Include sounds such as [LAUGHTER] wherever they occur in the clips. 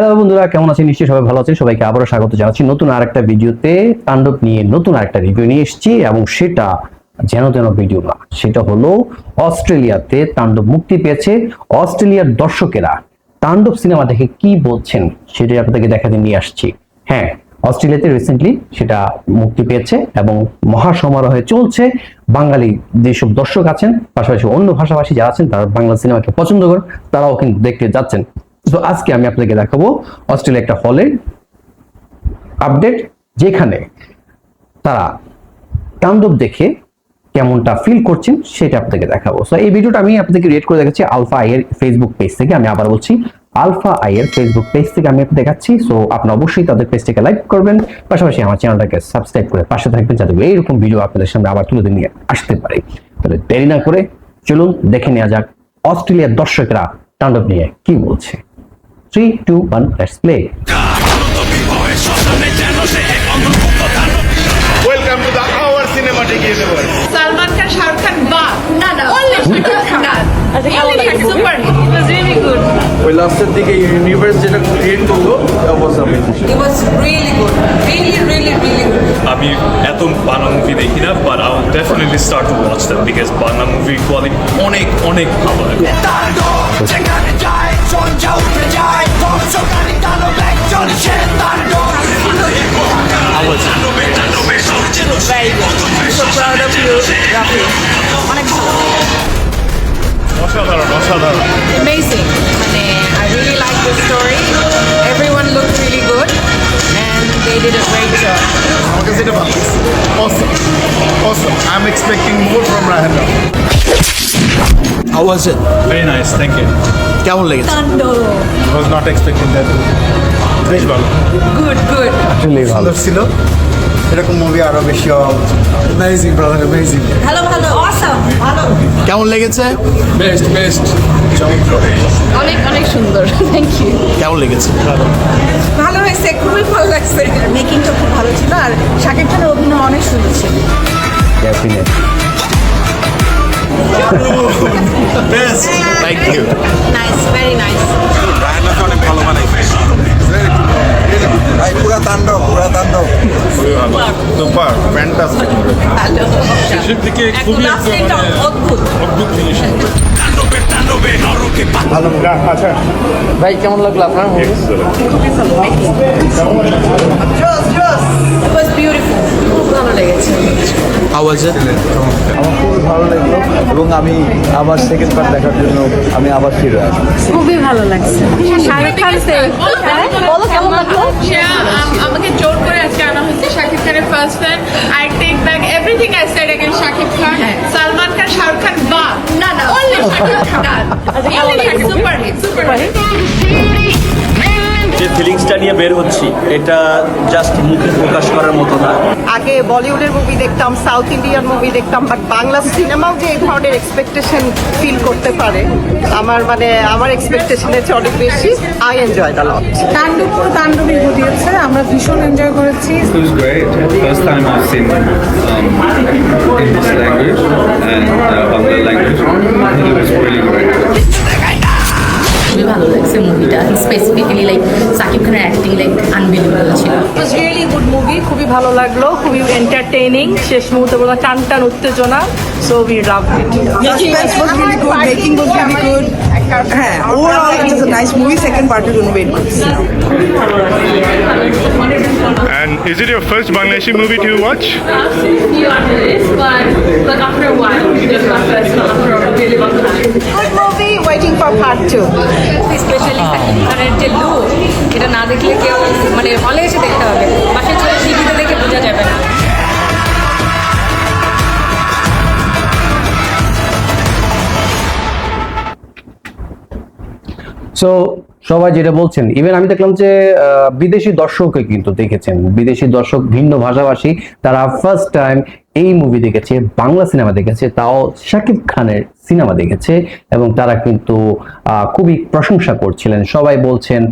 Hello বন্ধুরা, কেমন আছেন? নিশ্চয়ই সবাই ভালো আছেন। সবাইকে আবারও স্বাগত জানাচ্ছি নতুন আরেকটা ভিডিওতে। তাণ্ডব নিয়ে নতুন আরেকটা রিভিউ নিয়ে এসেছি এবং সেটা যেন তেন ভিডিও না, সেটা হলো অস্ট্রেলিয়াতে তাণ্ডব মুক্তি পেয়েছে। অস্ট্রেলিয়ার দর্শকেরা তাণ্ডব সিনেমা দেখে কি বলছেন সেটাই আপনাদেরকে দেখাতে নিয়ে আসছি। হ্যাঁ অস্ট্রেলিয়াতে রিসেন্টলি সেটা মুক্তি পেয়েছে এবং মহাসমারোহে চলছে। বাঙালি যেসব দর্শক আছেন, পাশাপাশি অন্য ভাষাভাষী যারা আছেন, তারা বাংলা সিনেমাকে পছন্দ করেন, তারাও কিন্তু দেখতে যাচ্ছেন। তো আজকে আমি আপনাদেরকে দেখাবো অস্ট্রেলিয়া একটা হলের আপডেট যেখানে তারা তাণ্ডব দেখে কেমনটা ফিল করছেন সেটা আপনাদেরকে দেখাবো। সো এই ভিডিওটা আমি আপনাদেরকে রেড করে দেখাচ্ছি আলফা আইয়ের ফেসবুক পেজ থেকে। আমি আবার বলছি আলফা আইয়ের ফেসবুক পেজ থেকে আমি আপনাদের দেখাচ্ছি। সো আপনি অবশ্যই তাদের পেজটাকে লাইক করবেন। পাশাপাশি আমার চ্যানেলটাকে সাবস্ক্রাইব করে পাশে থাকবেন যাতে এইরকম ভিডিও আপনাদের সামনে আবার তুলে নিয়ে আসতে পারে। তাহলে দেরি না করে চলুন, দেখে নেওয়া যাক অস্ট্রেলিয়ার দর্শকরা তাণ্ডব নিয়ে কি বলছে। Three two one let's play welcome to the our cinematic universe Salman Khan Shahrukh Khan বাহ না, না। আচ্ছা, super it was really good ওই লাস্টের দিকে ইউনিভার্স যেটা ক্রিয়েট করল দ্যাট অবস্থা It was really good. Really, really, really good. আমি এত বাংলা মুভি দেখি না but I will definitely start to watch them because Bangla movie quality অনেক অনেক ভালো লাগে Very good. So proud of you, Rafi. অনেক ভালো। অসাধারণ অসাধারণ Amazing. মানে I really like the story. Everyone looked really good and they did a great job. আমার কাছে এটা ভালো লাগছে awesome awesome I am expecting more from Rahana how was it very nice thank you কেমন লেগেছে? Was not expecting that বেশ ভালো। Good, good. আসলে ভালো। ছিল। এরকম মুভি আরও বেশি অ্যামেজিং ব্রাদার অ্যামেজিং ভালো ভালো awesome ভালো। কেমন লেগেছে? বেস্ট বেস্ট অনেক অনেক সুন্দর। থ্যাংক ইউ কেমন লেগেছে? ভালো। হয়েছে খুবই ভালো লাগছে। মেকিংটা খুব ভালো ছিল আর শাকিব খানের অভিনয় অনেক সুন্দর ছিল। Definite best thank you nice very nice রায়নাকে অনেক ভালো বানাইছে ভাই পুরা তাণ্ডব পুরা তাণ্ডব সুপার ফ্যান্টাস্টিক ভালো শেষের দিকে অদ্ভুত। অদ্ভুত জিনিস আচ্ছা। ভাই কেমন লাগল আপনার. খুব ভালো লেগেছে। আমার খুবই ভালো লাগল এবং আমি আবার সেকেন্ড পার্ট দেখার জন্য আমি আবার ফিরে আসব। খুবই ভালো লাগছে। আমাকে জোর করে আজকে শাকিব খানের first I take back Shakib Khan. Salman Khan Shahrukh Khan বা না না সুপার সুপার ফিলিংসটা নিয়ে বের হচ্ছি এটা জাস্ট মুখে প্রকাশ করার মতো না আগে বলিউডের মুভি দেখতাম সাউথ ইন্ডিয়ান মুভি দেখতাম বাট বাংলা সিনেমাও যে এই ধরনের এক্সপেকটেশন ফিল করতে পারে আমার মানে আমার এক্সপেকটেশনের চেয়ে অনেক বেশি আই এনজয় দ্য লট তাণ্ডব পুরো তাণ্ডবই ঘটিয়েছে আমরা ভীষণ এনজয় করেছি It was great. First time I've seen um, in this language and uh, Bangla language. It was ছিল ওয়াজ রিয়েলি গুড মুভি খুবই ভালো লাগল খুবই এন্টারটেইনিং শেষ মুহূর্তে বলব টান টান উত্তেজনা so we love it Suspense was really good, making was really good. হ্যাঁ overall it was a nice movie. Second part we're going to wait করছি. And is it your first Bangladeshi movie to watch? you after this but like after a while you just got first after a really long time good movie waiting for part two দেখলে কেউ মানে হলে এসে দেখতে হবে। বাসায় চলে টিভিতে দেখে বোঝা যাবে না। সো সবাই যেটা বলছেন ইভেন আমি দেখলাম যে বিদেশি দর্শকও কিন্তু দেখেছেন। বিদেশি দর্শক ভিন্ন ভাষাভাষী, তারা ফার্স্ট টাইম এই মুভি দেখেছে, বাংলা সিনেমা দেখেছে, তাও শাকিব খানের সিনেমা দেখেছে এবং তারা কিন্তু খুবই প্রশংসা করছিলেন। সবাই বলছেন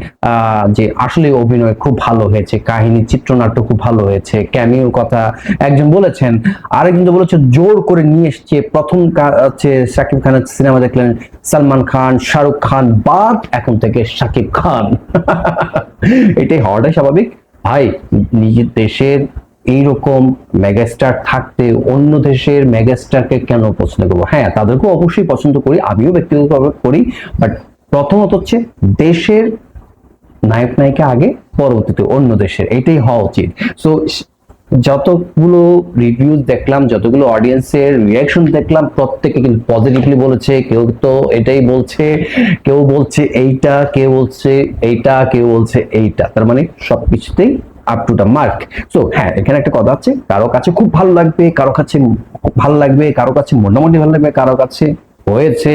যে আসলে অভিনয় খুব ভালো হয়েছে, কাহিনী, চিত্রনাট্য খুব ভালো হয়েছে ক্যামিওর কথা একজন বলেছেন আরেকজন বলেছে, জোর করে নিয়ে এসছে, প্রথম হচ্ছে শাকিব খানের সিনেমা দেখলেন সালমান খান, শাহরুখ খান, বাদ এখন থেকে শাকিব খান। [LAUGHS] এটাই হওয়াটাই স্বাভাবিক। ভাই, নিজের দেশের এইরকম মেগাস্টার থাকতে অন্য দেশের মেগাস্টারকে কেন পছন্দ করব? হ্যাঁ তাদেরকেও অবশ্যই পছন্দ করি, আমিও ব্যক্তিগতভাবে করি বাট প্রথমত হচ্ছে দেশের নায়ক, নায়িকা আগে, পরবর্তীতে অন্য দেশের, এটাই হওয়া উচিত। সো যতগুলো রিভিউ দেখলাম, যতগুলো অডিয়েন্সের রিয়াকশন দেখলাম, প্রত্যেকে কিন্তু পজিটিভলি বলেছে, কেউ তো এটাই বলছে, কেউ বলছে এইটা, কেউ বলছে এইটা, কেউ বলছে এইটা। তার মানে সবকিছুতেই up to the mark so হ্যাঁ এখানে একটা কথা আছে, কারও কাছে খুব ভালো লাগবে, কারও কাছে ভালো লাগবে, কারও কাছে মোটামুটি ভালো লাগবে, কারও কাছে হয়েছে,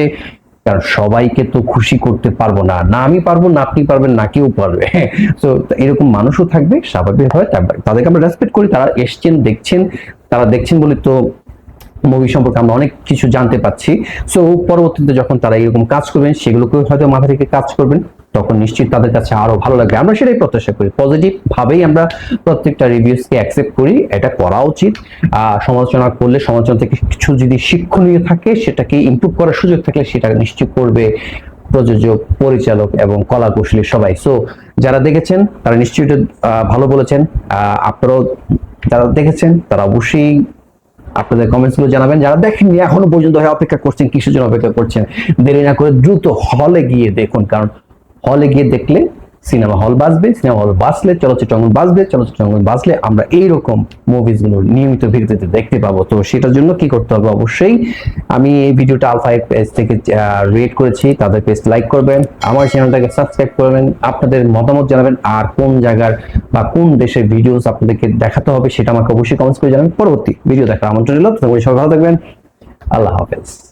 কারণ সবাইকে তো খুশি করতে পারব না। না আমি পারব, না আপনি পারবেন, না কেউ পারবে। [LAUGHS] তো এরকম মানুষও থাকবে, স্বাভাবিক হয় তাদেরকে আমরা রেসপেক্ট করি, তারা এসছেন, দেখছেন, তারা দেখছেন বলে তো মুভি সম্পর্কে আমরা অনেক কিছু জানতে পাচ্ছি। সো পরবর্তীতে যখন তারা এরকম কাজ করবেন সেগুলোকে হয়তো মাথা রেখে কাজ করবেন, তখন নিশ্চিত তাদের কাছে আরও ভালো লাগবে। আমরা সেটাই প্রত্যাশা করি। পজিটিভ ভাবেই আমরা প্রত্যেকটা রিভিউসকে অ্যাকসেপ্ট করি, এটা করা উচিত। সমালোচনা করলে, সমালোচনা থেকে কিছু যদি শিক্ষণীয় থাকে, সেটাকে ইমপ্রুভ করার সুযোগ থাকলে সেটা নিশ্চিত করবে প্রযোজক পরিচালক এবং কলা কুশলী সবাই। সো যারা দেখেছেন, তারা নিশ্চয়ই ভালো বলেছেন। আপনারাও যারা দেখেছেন, তারা অবশ্যই আপনাদের কমেন্টসগুলো জানাবেন। যারা দেখেননি, এখনও পর্যন্ত হয় অপেক্ষা করছেন, কিসের জন্য অপেক্ষা করছেন? দেরি না করে দ্রুত হলে গিয়ে দেখুন, কারণ হলে গিয়ে দেখলে সিনেমা হল বাজবে, সিনেমা হল বাজলে, চলচ্চিত্র অঙ্গন বাজবে, চলচ্চিত্র অঙ্গন বাজলে আমরা এইরকম মুভিজগুলো নিয়মিত ভিডিওতে দেখতে পাবো। তো সেটার জন্য কি করতে হবে? অবশ্যই আমি এই ভিডিওটা আলফা পেজ থেকে রেট করেছি, তাদের পেজ লাইক করবেন, আমার চ্যানেলটাকে সাবস্ক্রাইব করবেন, আপনাদের মতামত জানাবেন, আর কোন জায়গার বা কোন দেশের ভিডিওস আপনাদেরকে দেখাতে হবে সেটা আমাকে অবশ্যই কমেন্টস করে জানাবেন। পরবর্তী ভিডিও দেখার আমন্ত্রণ রইল। সবাই ভালো থাকবেন। আল্লাহ হাফেজ।